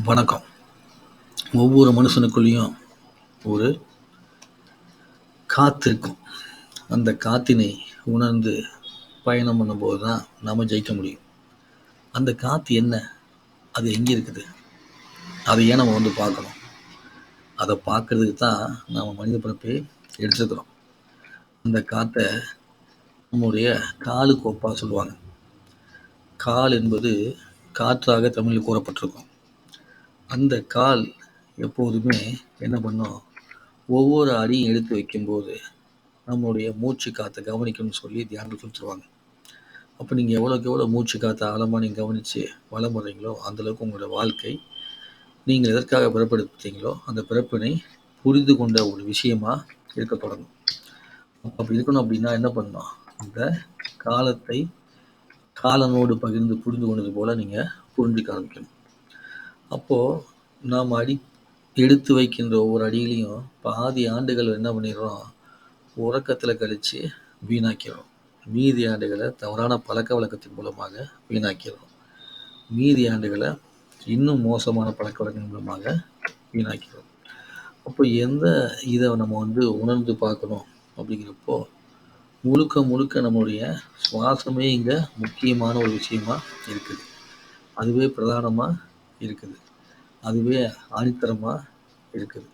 வணக்கம். ஒவ்வொரு மனுஷனுக்குள்ளேயும் ஒரு காற்று இருக்கும். அந்த காற்றினை உணர்ந்து பயணம் பண்ணும்போது தான் நம்ம ஜெயிக்க முடியும். அந்த காற்று என்ன? அது எங்கே இருக்குது? அதை ஏன் நம்ம வந்து பார்க்கணும்? அதை பார்க்கறதுக்கு தான் நம்ம மனித பிறப்பே எடுத்துக்கிறோம் அந்த காற்றை நம்முடைய காலு கோப்பாக சொல்லுவாங்க. கால் என்பது காற்றாக தமிழில் கூறப்பட்டிருக்கும். அந்த கால் எப்போதுமே என்ன பண்ணும்? ஒவ்வொரு அடியும் எடுத்து வைக்கும்போது நம்மளுடைய மூச்சு காற்றை கவனிக்கணும்னு சொல்லி தியானத்தில் சொல்லித்தருவாங்க அப்போ நீங்கள் எவ்வளோக்கு எவ்வளோ மூச்சு காற்றை ஆழமாக நீங்கள் கவனித்து வளம் வர்றீங்களோ அந்தளவுக்கு உங்களோட வாழ்க்கை நீங்கள் எதற்காக பிறப்படுத்தீங்களோ அந்த பிறப்பினை புரிந்து கொண்ட ஒரு விஷயமாக இருக்க தொடங்கும். அப்படி இருக்கணும் அப்படின்னா என்ன பண்ணணும்? அந்த காலத்தை காலனோடு பகிர்ந்து புரிந்து கொண்டது போல் நீங்கள் புரிஞ்சுக்க ஆரம்பிக்கணும். அப்போது நாம் அடி எடுத்து வைக்கின்ற ஒவ்வொரு அடியிலையும் பாதி ஆண்டுகள் என்ன பண்ணிடுறோம்? உறக்கத்தில் கழித்து வீணாக்கிறோம் மீதி ஆண்டுகளை தவறான பழக்க வழக்கத்தின் மூலமாக வீணாக்கிறோம் மீதி ஆண்டுகளை இன்னும் மோசமான பழக்க வழக்கத்தின் மூலமாக வீணாக்கிறோம் அப்போ எந்த இதை நம்ம வந்து உணர்ந்து பார்க்கணும் அப்படிங்கிறப்போ முழுக்க முழுக்க நம்மளுடைய சுவாசமே இங்கே முக்கியமான ஒரு விஷயமா இருக்குது. அதுவே பிரதானமாக இருக்குது. அதுவே ஆணித்தரமாக இருக்குது.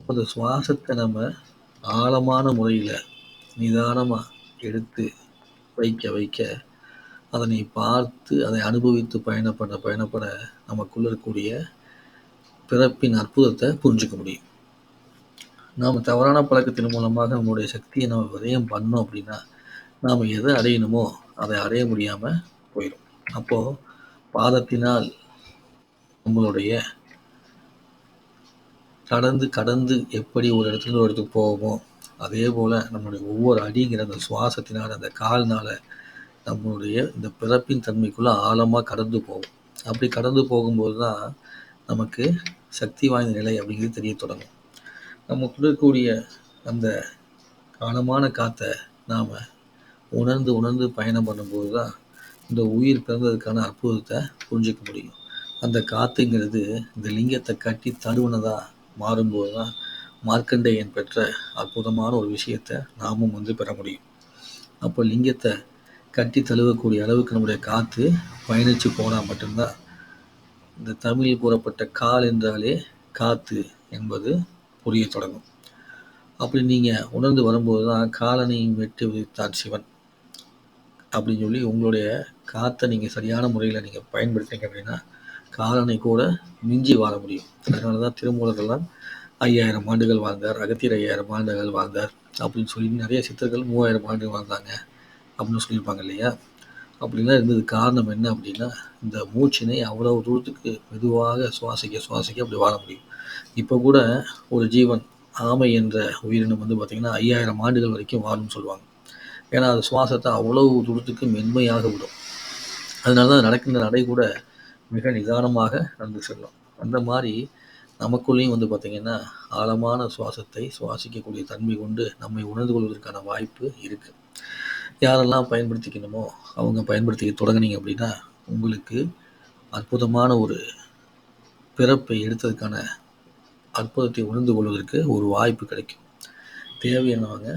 அப்போ அந்த சுவாசத்தை நம்ம ஆழமான முறையில் நிதானமாக எடுத்து வைக்க வைக்க அதனை பார்த்து அதை அனுபவித்து பயணப்பட பயணப்பட நமக்குள்ள இருக்கக்கூடிய பிறப்பின் அற்புதத்தை புரிஞ்சுக்க முடியும். நாம் தவறான பழக்கத்தின் மூலமாக நம்மளுடைய சக்தியை நம்ம விரயம் பண்ணோம் அப்படின்னா நாம் எதை அடையணுமோ அதை அடைய முடியாமல் போயிடும் அப்போது பாதத்தினால் நம்மளுடைய கடந்து கடந்து எப்படி ஒரு இடத்துல ஒரு இடத்துக்கு போவோமோ அதே போல் நம்மளுடைய ஒவ்வொரு அடிங்கிற அந்த சுவாசத்தினால் அந்த கால்னால் நம்மளுடைய இந்த பிறப்பின் தன்மைக்குள்ளே ஆழமாக கடந்து போகும். அப்படி கடந்து போகும்போது தான் நமக்கு சக்தி வாய்ந்த நிலை அப்படிங்கிறது தெரிய தொடங்கும். நம்ம இருக்கக்கூடிய அந்த ஆழமான காற்றை நாம் உணர்ந்து உணர்ந்து பயணம் பண்ணும்போது தான் இந்த உயிர் பிறந்ததுக்கான அற்புதத்தை புரிஞ்சிக்க முடியும். அந்த காற்றுங்கிறது இந்த லிங்கத்தை கட்டி தழுவுனதாக மாறும்போது தான் மார்க்கண்டேயன் பெற்ற அற்புதமான ஒரு விஷயத்தை நாமும் வந்து பெற முடியும். அப்போ லிங்கத்தை கட்டி தழுவக்கூடிய அளவுக்கு நம்முடைய காற்று பயணித்து போனால் மட்டும்தான் இந்த தமிழில் கூறப்பட்ட கால் என்றாலே காற்று என்பது புரிய தொடங்கும். அப்படி நீங்கள் உணர்ந்து வரும்போது தான் காலனையும் வெட்டி விதித்தார் சிவன். அப்படின்னு சொல்லி உங்களுடைய காற்றை நீங்கள் சரியான முறையில் நீங்கள் பயன்படுத்திங்க அப்படின்னா காலனை கூட மிஞ்சி வாழ முடியும். அதனால தான் திருமூலர்கள்லாம் ஐயாயிரம் ஆண்டுகள் வாழ்ந்தார் அகத்தியர் ஐயாயிரம் ஆண்டுகள் வாழ்ந்தார் அப்படின்னு சொல்லி நிறைய சித்தர்கள் மூவாயிரம் ஆண்டு வாழ்ந்தாங்க அப்படின்னு சொல்லியிருப்பாங்க இல்லையா? அப்படிலாம் இருந்தது. காரணம் என்ன அப்படின்னா இந்த மூச்சினை அவ்வளோ தூரத்துக்கு மெதுவாக சுவாசிக்க சுவாசிக்க அப்படி வாழ முடியும். இப்போ கூட ஒரு ஜீவன் ஆமை என்ற உயிரினம் வந்து பார்த்திங்கன்னா ஐயாயிரம் ஆண்டுகள் வரைக்கும் வாழும்னு சொல்லுவாங்க. ஏன்னா அது சுவாசத்தை அவ்வளவு தூரத்துக்கு மென்மையாக விடும். அதனால தான் நடக்கின்ற நடை கூட மிக நிதானமாக நடந்து செல்லும். அந்த மாதிரி நமக்குள்ளேயும் வந்து பார்த்திங்கன்னா ஆழமான சுவாசத்தை சுவாசிக்கக்கூடிய தன்மை கொண்டு நம்மை உணர்ந்து கொள்வதற்கான வாய்ப்பு இருக்குது யாரெல்லாம் பயன்படுத்திக்கணுமோ அவங்க பயன்படுத்திக்க தொடங்குனீங்க அப்படின்னா உங்களுக்கு அற்புதமான ஒரு பிறப்பை எடுத்ததுக்கான அற்புதத்தை உணர்ந்து கொள்வதற்கு ஒரு வாய்ப்பு கிடைக்கும். தேவையானவங்க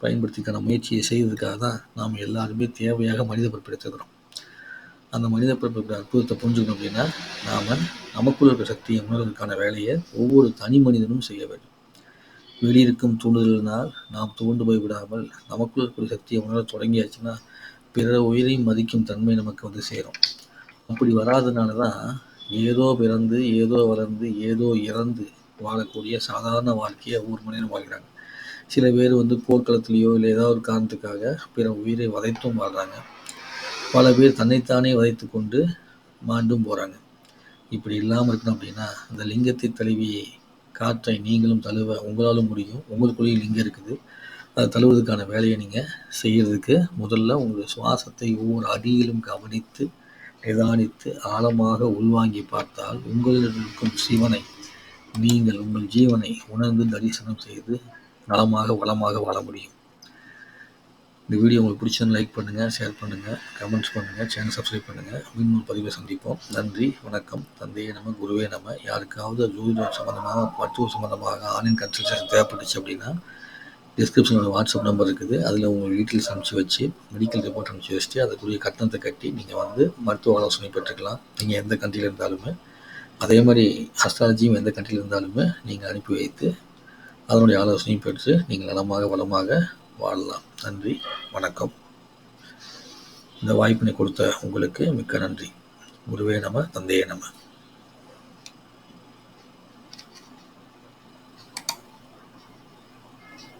பயன்படுத்திக்கான முயற்சியை செய்வதற்காக தான் நாம் எல்லாருமே தேவையாக மனித பிறப்பெடுத்துக்கிறோம் அந்த மனித பிறப்பு அற்புதத்தை புரிஞ்சுக்கணும் அப்படின்னா நாம் நமக்குள்ள இருக்கிற சக்தியை உணர்வதற்கான வேலையை ஒவ்வொரு தனி மனிதனும் செய்ய வேண்டும். வெளியிருக்கும் தூண்டுதலினால் நாம் தூண்டு போய் விடாமல் நமக்குள்ள இருக்கிற சக்தியை உணர தொடங்கியாச்சுன்னா பிற உயிரையும் மதிக்கும் தன்மை நமக்கு வந்து சேரும். அப்படி வராதனால தான் ஏதோ பிறந்து ஏதோ வளர்ந்து ஏதோ இறந்து வாழக்கூடிய சாதாரண வாழ்க்கையை ஒவ்வொரு மனிதனும் வாழ்கிறாங்க. சில பேர் வந்து போர்க்களத்திலேயோ இல்லை ஏதாவது ஒரு காரணத்துக்காக பிற உயிரை வதைத்தும் வாழ்கிறாங்க பல பேர் தன்னைத்தானே வதைத்து கொண்டு மாண்டும் போகிறாங்க இப்படி இல்லாமல் இருக்கணும் அப்படின்னா இந்த லிங்கத்தை தழுவி காற்றை நீங்களும் தழுவ உங்களாலும் முடியும். உங்களுக்குள்ளேயும் லிங்கம் இருக்குது. அதை தழுவதற்கான வேலையை நீங்கள் செய்கிறதுக்கு முதல்ல உங்களுடைய சுவாசத்தை ஒவ்வொரு அடியிலும் கவனித்து நிதானித்து ஆழமாக உள்வாங்கி பார்த்தால் உங்களிடம் இருக்கும் சிவனை நீங்கள் உங்கள் ஜீவனை உணர்ந்து தரிசனம் செய்து நலமாக வளமாக வாழ முடியும். இந்த வீடியோ உங்களுக்கு பிடிச்சதுன்னு லைக் பண்ணுங்கள் ஷேர் பண்ணுங்கள் கமெண்ட்ஸ் பண்ணுங்கள் சேனல் சப்ஸ்கிரைப் பண்ணுங்கள் மீண்டும் பதிவை சந்திப்போம். நன்றி வணக்கம். தந்தையே நம்ம குருவே நம்ம யாருக்காவது ஜோதிடம் சம்மந்தமாக மருத்துவ சம்மந்தமாக ஆன்லைன் கன்சல்டேஷன் தேவைப்பட்டுச்சு அப்படின்னா டிஸ்கிரிப்ஷனில் வாட்ஸ்அப் நம்பர் இருக்குது. அதில் உங்கள் டீட்டெயில்ஸ் சமைச்சு வச்சு மெடிக்கல் ரிப்போர்ட் அனுப்பிச்சி வச்சுட்டு அதுக்குரிய கட்டணத்தை கட்டி நீங்கள் வந்து மருத்துவ ஆலோசனை பெற்றுக்கலாம். நீங்கள் எந்த கண்ட்ரியில் இருந்தாலுமே அதே மாதிரி அஸ்ட்ராலஜியும் எந்த கண்ட்ரியில் இருந்தாலுமே நீங்கள் அனுப்பி வைத்து அதனுடைய ஆலோசனையும் பெற்று நீங்கள் நலமாக வளமாக வாழலாம். நன்றி. வணக்கம். இந்த வாய்ப்பினை கொடுத்த உங்களுக்கு மிக்க நன்றி. குருவே நம தந்தையே நம.